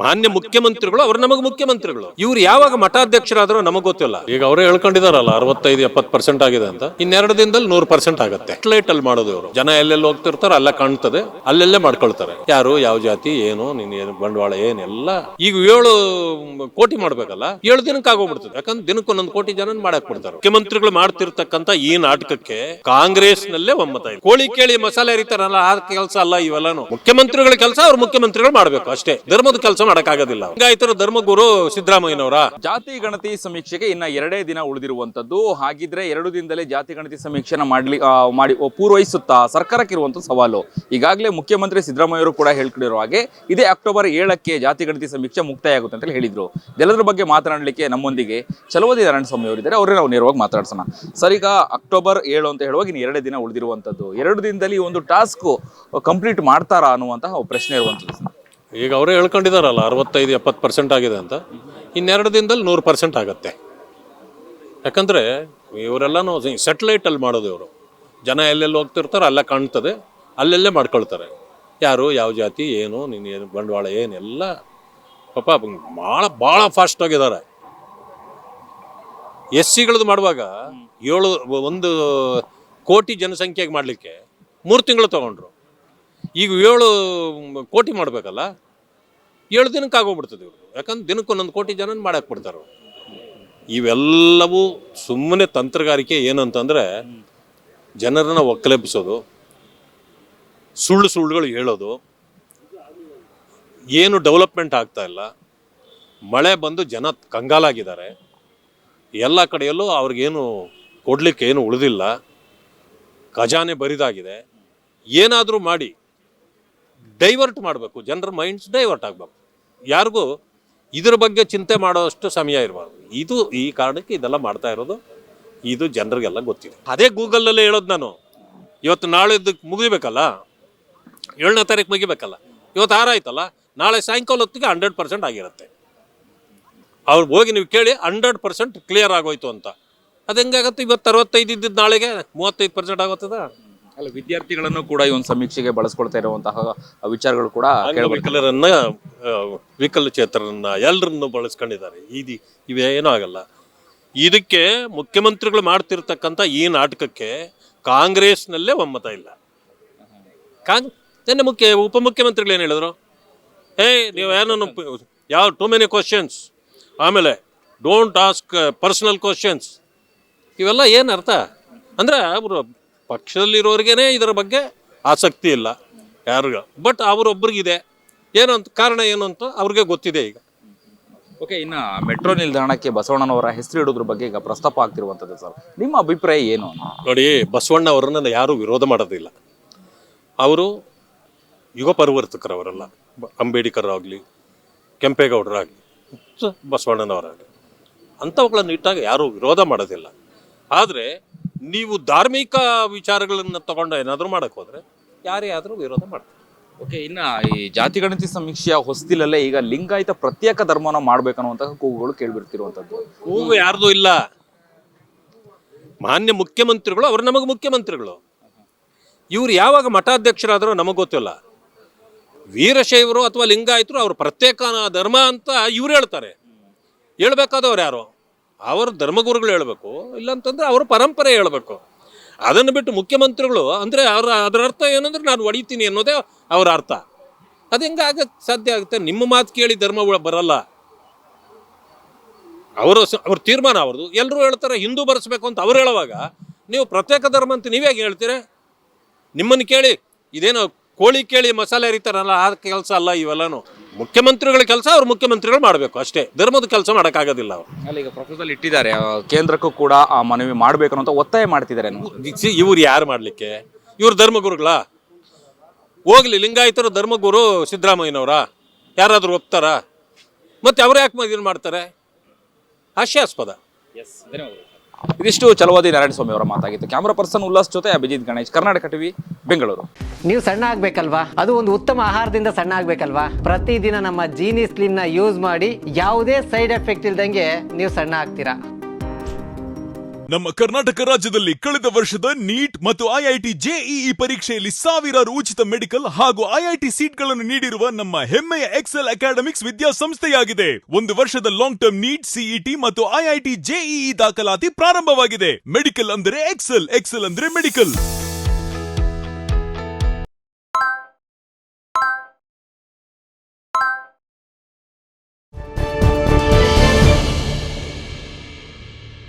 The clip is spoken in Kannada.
ಮಾನ್ಯ ಮುಖ್ಯಮಂತ್ರಿಗಳು ಅವ್ರು ನಮಗೆ ಮುಖ್ಯಮಂತ್ರಿಗಳು. ಇವ್ರು ಯಾವಾಗ ಮಠಾಧ್ಯಕ್ಷರಾದ್ರೂ ನಮಗ್ ಗೊತ್ತಿಲ್ಲ. ಈಗ ಅವರೇ ಹೇಳ್ಕೊಂಡಿದಾರಲ್ಲ ಅರವತ್ತೈದು ಎಪ್ಪತ್ ಪರ್ಸೆಂಟ್ ಆಗಿದೆ ಅಂತ. ಇನ್ನೆರಡು ದಿನದಲ್ಲಿ ನೂರು ಪರ್ಸೆಂಟ್ ಆಗುತ್ತೆ. ಲೈಟ್ ಅಲ್ಲಿ ಮಾಡೋದು ಇವರು. ಜನ ಎಲ್ಲೆಲ್ಲಿ ಹೋಗ್ತಿರ್ತಾರೋ ಅಲ್ಲ ಕಾಣ್ತದೆ ಅಲ್ಲೆಲ್ಲೇ ಮಾಡ್ಕೊಳ್ತಾರೆ. ಯಾರು ಯಾವ ಜಾತಿ ಏನು ನೀನ್ ಏನು ಬಂಡವಾಳ ಏನೆಲ್ಲ ಈಗ ಏಳು ಕೋಟಿ ಮಾಡ್ಬೇಕಲ್ಲ ಏಳು ದಿನಕ್ಕೆ ಆಗೋಗ್ಬಿಡ್ತದೆ. ಯಾಕಂದ್ರೆ ದಿನಕ್ಕೆ ಒಂದೊಂದು ಕೋಟಿ ಜನ ಮಾಡಕ್ ಬಿಡ್ತಾರೆ ಮುಖ್ಯಮಂತ್ರಿಗಳು ಮಾಡ್ತಿರ್ತಕ್ಕಂತ ಈ ನಾಟಕಕ್ಕೆ ಕಾಂಗ್ರೆಸ್ ನಲ್ಲೇ ಒಮ್ಮತ ಇದೆ. ಕೋಳಿ ಕೇಳಿ ಮಸಾಲೆ ಹರಿತಾರಲ್ಲ ಆ ಕೆಲಸ ಅಲ್ಲ ಇವೆಲ್ಲಾನು. ಮುಖ್ಯಮಂತ್ರಿಗಳ ಕೆಲಸ ಅವ್ರು ಮುಖ್ಯಮಂತ್ರಿಗಳು ಮಾಡ್ಬೇಕು ಅಷ್ಟೇ. ಧರ್ಮದ ಕೆಲಸ ಮಾಡಕ್ಕಾಗೋದಿಲ್ಲ. ಹಿಂಗಾಯ್ತರ ಧರ್ಮಗುರು ಸಿದ್ದರಾಮಯ್ಯನವರ. ಜಾತಿ ಗಣತಿ ಸಮೀಕ್ಷೆಗೆ ಇನ್ನ ಎರಡೇ ದಿನ ಉಳಿದಿರುವಂತದ್ದು ಹಾಗಿದ್ರೆ ಎರಡು ದಿನದಲ್ಲೇ ಜಾತಿ ಗಣತಿ ಸಮೀಕ್ಷೆನ ಮಾಡ್ಲಿ ಮಾಡಿ ಪೂರ್ವಹಿಸುತ್ತಾ ಸರ್ಕಾರಕ್ಕೆ ಇರುವಂತ ಸವಾಲು. ಈಗಾಗಲೇ ಮುಖ್ಯಮಂತ್ರಿ ಸಿದ್ದರಾಮಯ್ಯವರು ಕೂಡ ಹೇಳ್ಕೊಂಡಿರೋ ಹಾಗೆ, ಇದೇ ಅಕ್ಟೋಬರ್ ಏಳಕ್ಕೆ ಜಾತಿ ಗಣತಿ ಸಮೀಕ್ಷೆ ಮುಕ್ತಾಯ ಆಗುತ್ತೆ ಅಂತ ಹೇಳಿದ್ರು. ಇದೆಲ್ಲದ್ರ ಬಗ್ಗೆ ಮಾತನಾಡಲಿಕ್ಕೆ ನಮ್ಮೊಂದಿಗೆ ಚಲವದಿ ನಾರಾಯಣಸ್ವಾಮಿ ಅವರಿದ್ದಾರೆ. ಅವರೇ ನಾವು ನೇರವಾಗಿ ಮಾತಾಡ್ಸೋಣ ಸರ್, ಈಗ ಅಕ್ಟೋಬರ್ ಏಳು ಅಂತ ಹೇಳುವಾಗ ಇನ್ನು ಎರಡೇ ದಿನ ಉಳಿದಿರುವಂತದ್ದು ಎರಡು ದಿನದಲ್ಲಿ ಒಂದು ಟಾಸ್ಕ್ ಕಂಪ್ಲೀಟ್ ಮಾಡ್ತಾರಾ ಅನ್ನುವಂತಹ ಪ್ರಶ್ನೆ ಇರುವಂತದ್ದು. ಈಗ ಅವರೇ ಹೇಳ್ಕೊಂಡಿದಾರಲ್ಲ ಅರವತ್ತೈದು, ಎಪ್ಪತ್ತು ಪರ್ಸೆಂಟ್ ಆಗಿದೆ ಅಂತ. ಇನ್ನೆರಡು ದಿನದಲ್ಲಿ ನೂರು ಪರ್ಸೆಂಟ್ ಆಗುತ್ತೆ. ಯಾಕಂದ್ರೆ ಇವರೆಲ್ಲನೂ ಸೆಟಲೈಟ್ ಅಲ್ಲಿ ಮಾಡೋದು ಇವರು. ಜನ ಎಲ್ಲೆಲ್ಲಿ ಹೋಗ್ತಿರ್ತಾರೋ ಅಲ್ಲ ಕಾಣ್ತದೆ, ಅಲ್ಲೆಲ್ಲೇ ಮಾಡ್ಕೊಳ್ತಾರೆ. ಯಾರು, ಯಾವ ಜಾತಿ, ಏನು, ನೀನು ಏನು, ಬಂಡವಾಳ ಏನೆಲ್ಲ ಪಾಪ ಭಾಳ ಭಾಳ ಫಾಸ್ಟ್ ಆಗಿದ್ದಾರೆ. ಎಸ್ ಸಿಗಳದ್ದು ಮಾಡುವಾಗ ಏಳು, ಒಂದು ಕೋಟಿ ಜನಸಂಖ್ಯೆಗೆ ಮಾಡಲಿಕ್ಕೆ ಮೂರು ತಿಂಗಳು ತಗೊಂಡ್ರು. ಈಗ ಏಳು ಕೋಟಿ ಮಾಡಬೇಕಲ್ಲ, ಏಳು ದಿನಕ್ಕೆ ಆಗೋಗ್ಬಿಡ್ತದೆ ಇವರು ಯಾಕಂದ್ರೆ ದಿನಕ್ಕೆ ಒಂದೊಂದು ಕೋಟಿ ಜನ ಮಾಡಕ್ಕೆ ಬಿಡ್ತಾರೆ. ಇವೆಲ್ಲವೂ ಸುಮ್ಮನೆ ತಂತ್ರಗಾರಿಕೆ ಏನಂತಂದರೆ ಜನರನ್ನ ಒಕ್ಕಲೆಬ್ಬಿಸೋದು, ಸುಳ್ಳು ಸುಳ್ಳುಗಳು ಹೇಳೋದು, ಏನು ಡೆವಲಪ್ಮೆಂಟ್ ಆಗ್ತಾ ಇಲ್ಲ, ಮಳೆ ಬಂದು ಜನ ಕಂಗಾಲಾಗಿದ್ದಾರೆ, ಎಲ್ಲ ಕಡೆಯಲ್ಲೂ ಅವ್ರಿಗೇನು ಕೊಡಲಿಕ್ಕೆ ಏನು ಉಳಿದಿಲ್ಲ, ಖಜಾನೆ ಬರಿದಾಗಿದೆ, ಏನಾದರೂ ಮಾಡಿ ಡೈವರ್ಟ್ ಮಾಡಬೇಕು, ಜನರ ಮೈಂಡ್ಸ್ ಡೈವರ್ಟ್ ಆಗಬೇಕು. ಯಾರಿಗೂ ಇದ್ರ ಬಗ್ಗೆ ಚಿಂತೆ ಮಾಡೋಷ್ಟು ಸಮಯ ಇರಬಾರ್ದು. ಇದು ಈ ಕಾರಣಕ್ಕೆ ಇದೆಲ್ಲ ಮಾಡ್ತಾ ಇರೋದು, ಇದು ಜನರಿಗೆಲ್ಲ ಗೊತ್ತಿದೆ. ಅದೇ ಗೂಗಲಲ್ಲೇ ಹೇಳೋದು ನಾನು. ಇವತ್ತು ನಾಳೆದಕ್ಕೆ ಮುಗಿಬೇಕಲ್ಲ? ಏಳನೇ ತಾರೀಕು ಮುಗಿಬೇಕಲ್ಲ? ಇವತ್ತು ಆರಾಯ್ತಲ್ಲ ನಾಳೆ ಸಾಯಂಕಾಲ ಹೊತ್ತಿಗೆ ಹಂಡ್ರೆಡ್ ಪರ್ಸೆಂಟ್ ಆಗಿರುತ್ತೆ. ಅವ್ರು ಹೋಗಿ ನೀವು ಕೇಳಿ ಹಂಡ್ರೆಡ್ ಪರ್ಸೆಂಟ್ ಕ್ಲಿಯರ್ ಆಗೋಯ್ತು ಅಂತ. ಅದು ಹೆಂಗಾಗತ್ತೆ? ಇವತ್ತು ಅರವತ್ತೈದು ಇದ್ದಿದ್ದು ನಾಳೆಗೆ ಮೂವತ್ತೈದು ಪರ್ಸೆಂಟ್ ಆಗುತ್ತದ? ಅಲ್ಲ ವಿದ್ಯಾರ್ಥಿಗಳನ್ನು ಕೂಡ ಈ ಒಂದು ಸಮೀಕ್ಷೆಗೆ ಬಳಸ್ಕೊಳ್ತಾ ಇರುವಂತಹ ವಿಚಾರಗಳು ಕೂಡ ವಿಕಲರನ್ನ ವಿಕಲಚೇತರನ್ನ ಎಲ್ಲರನ್ನು ಬಳಸ್ಕೊಂಡಿದ್ದಾರೆ. ಇದು ಇವೇನೂ ಆಗಲ್ಲ. ಇದಕ್ಕೆ ಮುಖ್ಯಮಂತ್ರಿಗಳು ಮಾಡ್ತಿರ್ತಕ್ಕಂಥ ಈ ನಾಟಕಕ್ಕೆ ಕಾಂಗ್ರೆಸ್ನಲ್ಲೇ ಒಮ್ಮತ ಇಲ್ಲ. ಕಾಂಗ್ ನಿನ್ನೆ ಮುಖ್ಯ ಉಪಮುಖ್ಯಮಂತ್ರಿಗಳು ಏನು ಹೇಳಿದ್ರು? ಏ ನೀವು ಏನನ್ನು ಯಾವ ಟೂ ಮೆನಿ ಕ್ವಶನ್ಸ್ ಆಮೇಲೆ ಡೋಂಟ್ ಆಸ್ಕ್ ಪರ್ಸನಲ್ ಕ್ವಶನ್ಸ್ ಇವೆಲ್ಲ ಏನು ಅರ್ಥ? ಅಂದರೆ ಅವರು ಪಕ್ಷದಲ್ಲಿರೋರಿಗೇನೆ ಇದರ ಬಗ್ಗೆ ಆಸಕ್ತಿ ಇಲ್ಲ ಯಾರಿಗ. ಬಟ್ ಅವರೊಬ್ರಿಗಿದೆ. ಏನು ಅಂತ ಕಾರಣ ಏನು ಅಂತ ಅವ್ರಿಗೆ ಗೊತ್ತಿದೆ ಈಗ. ಓಕೆ ಇನ್ನು ಮೆಟ್ರೋ ನಿಲ್ದಾಣಕ್ಕೆ ಬಸವಣ್ಣನವರ ಹೆಸರು ಇಡೋದ್ರ ಬಗ್ಗೆ ಈಗ ಪ್ರಸ್ತಾಪ ಆಗ್ತಿರುವಂಥದ್ದು ಸರ್. ನಿಮ್ಮ ಅಭಿಪ್ರಾಯ ಏನು? ನೋಡಿ ಬಸವಣ್ಣ ಅವರನ್ನ ಯಾರೂ ವಿರೋಧ ಮಾಡೋದಿಲ್ಲ. ಅವರು ಯುಗ ಪರಿವರ್ತಕರವರಲ್ಲ. ಅಂಬೇಡ್ಕರ್ ಆಗಲಿ ಕೆಂಪೇಗೌಡರಾಗಲಿ ಬಸವಣ್ಣನವರಾಗಲಿ. ಅಂಥವುಗಳನ್ನು ಇಟ್ಟಾಗ ಯಾರೂ ವಿರೋಧ ಮಾಡೋದಿಲ್ಲ. ಆದರೆ ನೀವು ಧಾರ್ಮಿಕ ವಿಚಾರಗಳನ್ನು ತಗೊಂಡು ಏನಾದರೂ ಮಾಡಕ್ಕೆ ಹೋದ್ರೆ ಯಾರೇ ಆದರೂ ವಿರೋಧ ಮಾಡ್ತಾರೆ. ಓಕೆ ಇನ್ನ ಈ ಜಾತಿ ಗಣತಿ ಸಮೀಕ್ಷೆಯ ಹೊಸ್ತಿಲಲ್ಲೇ ಈಗ ಲಿಂಗಾಯಿತ ಪ್ರತ್ಯೇಕ ಧರ್ಮನ ಮಾಡ್ಬೇಕನ್ನುವಂತಹ ಕೂಗುಗಳು ಕೇಳ್ಬಿಡ್ತಿರುವಂತದ್ದು ಕೂಗು ಯಾರ್ದು ಇಲ್ಲ. ಮಾನ್ಯ ಮುಖ್ಯಮಂತ್ರಿಗಳು ಅವರು ನಮಗೆ ಮುಖ್ಯಮಂತ್ರಿಗಳು. ಇವ್ರು ಯಾವಾಗ ಮಠಾಧ್ಯಕ್ಷರಾದರೂ ನಮಗೆ ಗೊತ್ತಿಲ್ಲ. ವೀರಶೈವರು ಅಥವಾ ಲಿಂಗಾಯಿತರು ಅವರು ಪ್ರತ್ಯೇಕ ಧರ್ಮ ಅಂತ ಇವ್ರು ಹೇಳ್ತಾರೆ. ಹೇಳ್ಬೇಕಾದವ್ರು ಯಾರು? ಅವ್ರ ಧರ್ಮಗುರುಗಳು ಹೇಳಬೇಕು, ಇಲ್ಲಂತಂದ್ರೆ ಅವರ ಪರಂಪರೆ ಹೇಳಬೇಕು. ಅದನ್ನು ಬಿಟ್ಟು ಮುಖ್ಯಮಂತ್ರಿಗಳು, ಅಂದರೆ ಅವರ ಅದರ ಅರ್ಥ ಏನಂದ್ರೆ ನಾನು ಹೊಡಿತೀನಿ ಅನ್ನೋದೇ ಅವರ ಅರ್ಥ. ಅದು ಹೆಂಗಾಗ ಸಾಧ್ಯ ಆಗುತ್ತೆ? ನಿಮ್ಮ ಮಾತು ಕೇಳಿ ಧರ್ಮ ಬರಲ್ಲ. ಅವರ ಅವ್ರ ತೀರ್ಮಾನ ಅವ್ರದ್ದು. ಎಲ್ಲರೂ ಹೇಳ್ತಾರೆ, ಹಿಂದೂ ಬರೆಸ್ಬೇಕು ಅಂತ ಅವ್ರು ಹೇಳುವಾಗ, ನೀವು ಪ್ರತ್ಯೇಕ ಧರ್ಮ ಅಂತ ನೀವೇ ಹೇಳ್ತೀರ? ನಿಮ್ಮನ್ನು ಕೇಳಿ, ಇದೇನೋ ಕೋಳಿ ಕೇಳಿ ಮಸಾಲೆ ಎರಿತಾರಲ್ಲ ಆ ಕೆಲಸ ಅಲ್ಲ ಇವೆಲ್ಲನು. ಮುಖ್ಯಮಂತ್ರಿಗಳ ಕೆಲಸ ಅವ್ರು ಮುಖ್ಯಮಂತ್ರಿಗಳು ಮಾಡಬೇಕು ಅಷ್ಟೇ. ಧರ್ಮದ ಕೆಲಸ ಮಾಡೋಕ್ಕಾಗೋದಿಲ್ಲ ಅವರು. ಅಲ್ಲಿ ಈಗ ಪ್ರಪೋಸಲ್ ಇಟ್ಟಿದ್ದಾರೆ. ಆ, ಕೇಂದ್ರಕ್ಕೂ ಕೂಡ ಆ ಮನವಿ ಮಾಡಬೇಕು ಅಂತ ಒತ್ತಾಯ ಮಾಡ್ತಿದ್ದಾರೆ. ಇವ್ರು ಯಾರು ಮಾಡಲಿಕ್ಕೆ? ಇವ್ರು ಧರ್ಮಗುರುಗಳಾ? ಹೋಗ್ಲಿ ಲಿಂಗಾಯತರು ಧರ್ಮಗುರು ಸಿದ್ದರಾಮಯ್ಯನವರ? ಯಾರಾದರೂ ಒಪ್ತಾರ? ಮತ್ತೆ ಅವ್ರು ಯಾಕೆ ಇದನ್ನು ಮಾಡ್ತಾರೆ? ಹಾಸ್ಯಾಸ್ಪದ. ಇದಿಷ್ಟು ಚಲವಾದಿ ನಾರಾಯಣ ಸ್ವಾಮಿ ಅವರ ಮಾತಾಗಿತ್ತು ಕ್ಯಾಮರಾ ಪರ್ಸನ್ ಉಲ್ಲಾಸ್ ಜೊತೆ ಅಭಿಜಿತ್ ಗಣೇಶ್ ಕರ್ನಾಟಕ ಟಿವಿ ಬೆಂಗಳೂರು. ನೀವು ಸಣ್ಣ ಆಗ್ಬೇಕಲ್ವಾ? ಅದು ಒಂದು ಉತ್ತಮ ಆಹಾರದಿಂದ ಸಣ್ಣ ಆಗ್ಬೇಕಲ್ವಾ? ಪ್ರತಿದಿನ ನಮ್ಮ ಜೀನಿ ಸ್ಲಿಮ್ನ ಯೂಸ್ ಮಾಡಿ ಯಾವುದೇ ಸೈಡ್ ಎಫೆಕ್ಟ್ ಇಲ್ದಂಗೆ ನೀವು ಸಣ್ಣ ಆಗ್ತೀರಾ? ನಮ್ಮ ಕರ್ನಾಟಕ ರಾಜ್ಯದಲ್ಲಿ ಕಳೆದ ವರ್ಷದ ನೀಟ್ ಮತ್ತು ಐಐಟಿ ಜೆಇಇ ಪರೀಕ್ಷೆಯಲ್ಲಿ ಸಾವಿರಾರು ಉಚಿತ ಮೆಡಿಕಲ್ ಹಾಗೂ ಐಐಟಿ ಸೀಟ್ಗಳನ್ನು ನೀಡಿರುವ ನಮ್ಮ ಹೆಮ್ಮೆಯ ಎಕ್ಸೆಲ್ ಅಕಾಡೆಮಿಕ್ಸ್ ವಿದ್ಯಾಸಂಸ್ಥೆಯಾಗಿದೆ. ಒಂದು ವರ್ಷದ ಲಾಂಗ್ ಟರ್ಮ್ ನೀಟ್ ಸಿಇಟಿ ಮತ್ತು ಐಐಟಿ ಜೆಇಇ ದಾಖಲಾತಿ ಪ್ರಾರಂಭವಾಗಿದೆ. ಮೆಡಿಕಲ್ ಅಂದರೆ ಎಕ್ಸೆಲ್ ಎಕ್ಸೆಲ್ ಅಂದ್ರೆ ಮೆಡಿಕಲ್